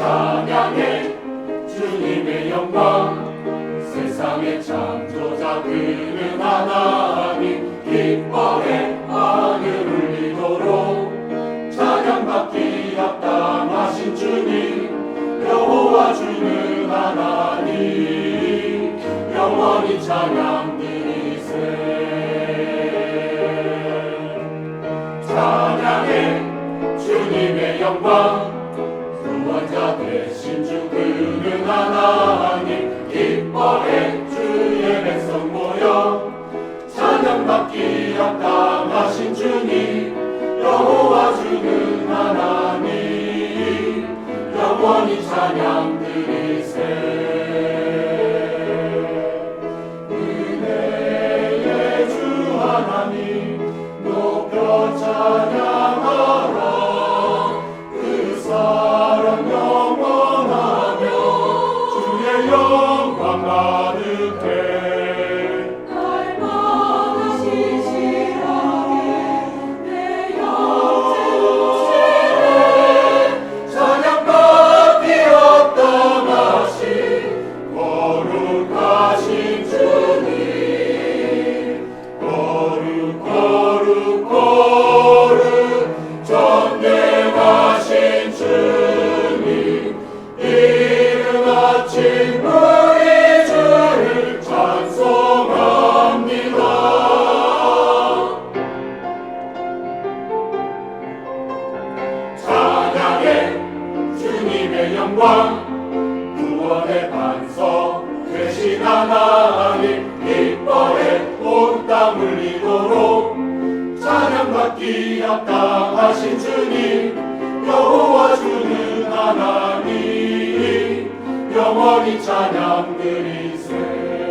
찬양해 주님의 영광 세상의 창조자 그는 하나님 기뻐해 하늘 울리도록 찬양받기 합당하신 주님 여호와 주는 하나님 영원히 찬양 드리세. 찬양해 주님의 영광 자 되신 주 그는 하나님 기뻐해 주의 백성 모여. 찬양받기 합당하신 주님 여호와 주는 하나님 영원히 찬양 드리세 주 주님의 영광 구원의 반석 되신 하나님 기뻐해 온땅 울리도록 찬양받기 합당하신 주님 여호와 주는 하나님. 영원히 찬양 드리세